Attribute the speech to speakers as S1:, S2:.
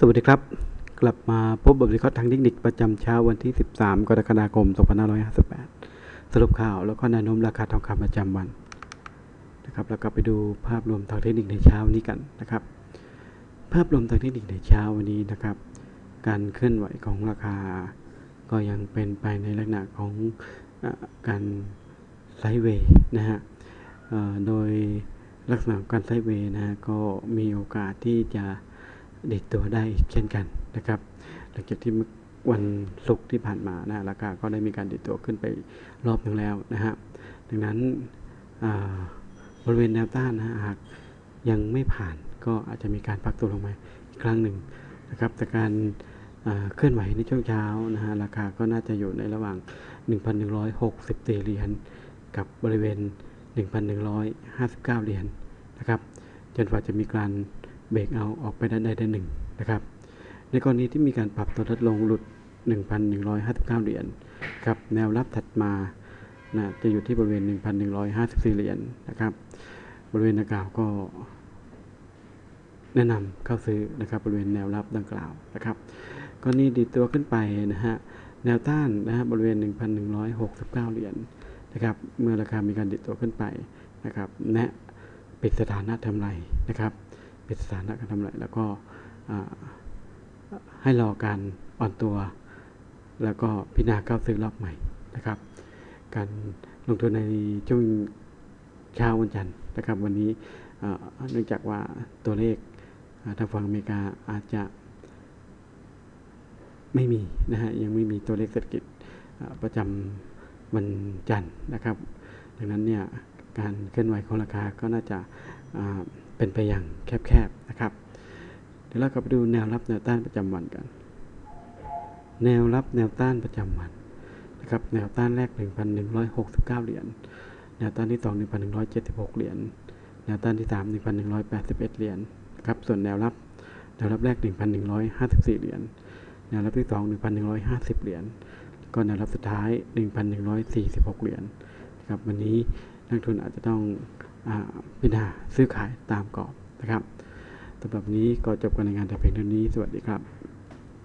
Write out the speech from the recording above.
S1: สวัสดีครับ กลับมาพบกับวิเคราะห์ทางเทคนิคประจำเช้าวันที่ 13 กรกฎาคม 2558 สรุปข่าวแล้วก็แนวโน้มราคาทองคำประจำวันนะครับแล้วก็ไปดูภาพรวมทางเทคนิคในเช้านี้กันนะครับ ภาพรวมทางเทคนิคในเช้าวันนี้นะครับ การเคลื่อนไหวของราคา ก็ยังเป็นไปในลักษณะของอการไซด์เวย์นะฮะโดยลักษณะการไซด์เวย์นะฮะก็มีโอกาสที่จะ ดิดตัวได้เช่นกันนะครับ หลังจากที่เมื่อวันศุกร์ที่ผ่านมานะราคาก็ได้มีการดิดตัวขึ้นไปรอบหนึ่งแล้วนะฮะดังนั้นบริเวณแนวต้านนะฮะหากยังไม่ผ่านก็อาจจะมีการพักตัวลงมาอีกครั้งหนึ่งนะครับแต่การเคลื่อนไหวในช่วงเช้านะฮะราคาก็น่าจะอยู่ในระหว่าง 1,164เหรียญกับบริเวณ 1,159เหรียญนะครับจนกว่าจะมีการ เบรกเอาออกไปด้านใดด้านหนึ่งนะครับ ในกรณีที่มีการปรับตัวลดลงหลุด 1,159 เหรียญครับแนวรับถัดมานะจะอยู่ที่บริเวณ 1,154 เหรียญนะครับ บริเวณดังกล่าวก็ แนะนำเข้าซื้อนะครับบริเวณแนวรับดังกล่าวนะครับกรณีดีตัวขึ้นไปนะฮะแนวต้านนะฮะบริเวณ 1,169 เหรียญนะครับ เมื่อราคามีการดิดตัวขึ้นไปนะครับ แนะปิดสถานะทำไรนะครับ ปิดสถานะการทำไรแล้วก็ให้รอการอ่อนตัว แล้วก็พิจารณาเข้าซื้อรอบใหม่นะครับ การลงทุนในช่วงเช้าวันจันทร์นะครับ วันนี้เนื่องจากว่าตัวเลขทางฝั่งอเมริกาอาจจะไม่มีนะฮะยังไม่มีตัวเลขเศรษฐกิจประจำวันจันทร์นะครับ ดังนั้นเนี่ยการเคลื่อนไหวของราคาก็น่าจะ เป็นไปอย่างแคบๆนะครับ เดี๋ยวเรากลับไปดูแนวรับแนวต้านประจำวันกัน แนวรับแนวต้านประจำวันนะครับแนวต้านแรก 1,169 เหรียญ แนวต้านที่ 2 1,176 เหรียญ แนวต้านที่ 3 1,181 เหรียญครับ ส่วนแนวรับ แนวรับแรก 1,154 เหรียญ แนวรับที่ 2 1,150 เหรียญ ก็แนวรับสุดท้าย 1,146 เหรียญนะครับ วันนี้นักทุนอาจจะต้อง พิจารณาซื้อขายตามกรอบนะครับสำหรับนนี้ก็จบการรายงานแต่เพียงเท่านี้สวัสดีครับ